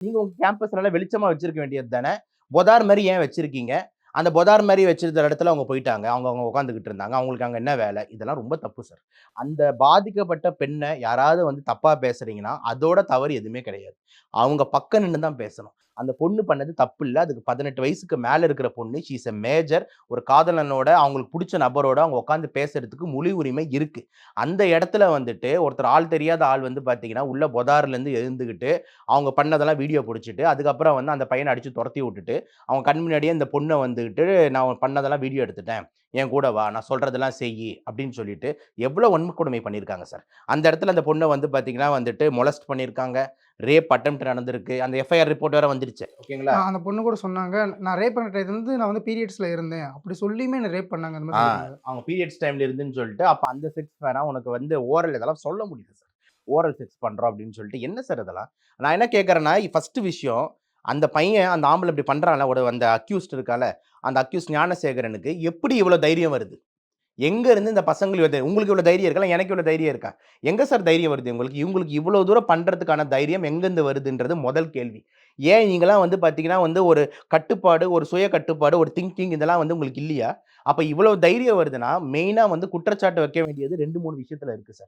நீங்கள் உங்கள் கேம்பஸ் நல்லா வெளிச்சமாக வச்சுருக்க வேண்டியது தானே? பொதார் மாதிரி ஏன் வச்சுருக்கீங்க? அந்த பொதார் மாதிரி வச்சிருந்த இடத்துல அவங்க போயிட்டாங்க. அவங்க அவங்க உட்காந்துக்கிட்டு இருந்தாங்க. அவங்களுக்கு அங்கே என்ன வேலை? இதெல்லாம் ரொம்ப தப்பு சார். அந்த பாதிக்கப்பட்ட பெண்ணை யாராவது வந்து தப்பாக பேசுறீங்கன்னா அதோட தவறு எதுவுமே கிடையாது. அவங்க பக்கம் நின்று தான் பேசணும். அந்த பொண்ணு பண்ணது தப்பு இல்லை. அதுக்கு பதினெட்டு வயசுக்கு மேலே இருக்கிற பொண்ணு ஷீஸ் எ மேஜர் ஒரு காதலனோட அவங்களுக்கு பிடிச்ச நபரோட அவங்க உட்காந்து பேசுறதுக்கு முழு உரிமை இருக்கு. அந்த இடத்துல வந்துட்டு ஒருத்தர் ஆள் தெரியாத ஆள் வந்து பார்த்தீங்கன்னா உள்ள பொதார்லேருந்து எழுந்துக்கிட்டு அவங்க பண்ணதெல்லாம் வீடியோ பிடிச்சிட்டு அதுக்கப்புறம் வந்து அந்த பையனை அடிச்சு துரத்தி விட்டுட்டு அவங்க கண் முன்னாடியே இந்த பொண்ணை வந்து வந்துக்கிட்டு நான் பண்ணதெல்லாம் வீடியோ எடுத்துட்டேன். என் கூட வா. நான் சொல்றதெல்லாம் செய் அப்படின்னு சொல்லிட்டு எவ்வளோ வன்கொடுமை பண்ணியிருக்காங்க சார். அந்த இடத்துல அந்த பொண்ணை வந்து பார்த்தீங்கன்னா வந்துட்டு மொலஸ்ட் பண்ணியிருக்காங்க. ரேப் அட்டம்ப்ட் நடந்திருக்கு. அந்த எஃப்ஐஆர் ரிப்போர்ட் வேற வந்துருச்சு. ஓகேங்களா? அந்த பொண்ணு கூட சொன்னாங்க நான் ரேப் பண்ண டைத்துல இருந்து நான் வந்து பீரியட்ஸ்ல இருந்தேன். அப்படி சொல்லியுமே என்ன ரேப் பண்ணாங்க. அந்த மாதிரி. அவங்க பீரியட்ஸ் டைம்ல இருந்துன்னு சொல்லிட்டு அப்போ அந்த செக்ஸ் வேணா உனக்கு வந்து ஓரல் இதெல்லாம் சொல்ல முடியுது சார். ஓரல் செக்ஸ் பண்றோம் அப்படின்னு சொல்லிட்டு. என்ன சார் இதெல்லாம்? நான் என்ன கேட்கறேன்னா ஃபர்ஸ்ட் விஷயம் அந்த பையன் அந்த ஆம்பளை இப்படி பண்ணுறான்ல ஒரு அந்த அக்யூஸ்ட் இருக்கால அந்த அக்யூஸ்ட் ஞானசேகரனுக்கு எப்படி இவ்வளோ தைரியம் வருது? எங்கேருந்து இந்த பசங்களுக்கு உங்களுக்கு இவ்வளோ தைரியம் இருக்கா? எனக்கு இவ்வளோ தைரியம் இருக்கா? எங்கே சார் தைரியம் வருது உங்களுக்கு இவங்களுக்கு இவ்வளோ தூரம் பண்ணுறதுக்கான தைரியம் எங்கேருந்து வருதுன்றது முதல் கேள்வி. ஏன் நீங்களாம் வந்து பார்த்தீங்கன்னா வந்து ஒரு கட்டுப்பாடு ஒரு சுய கட்டுப்பாடு ஒரு திங்கிங் இதெல்லாம் வந்து உங்களுக்கு இல்லையா? அப்போ இவ்வளோ தைரியம் வருதுன்னா மெயினாக வந்து குற்றச்சாட்டு வைக்க வேண்டியது ரெண்டு மூணு விஷயத்தில் இருக்குது சார்.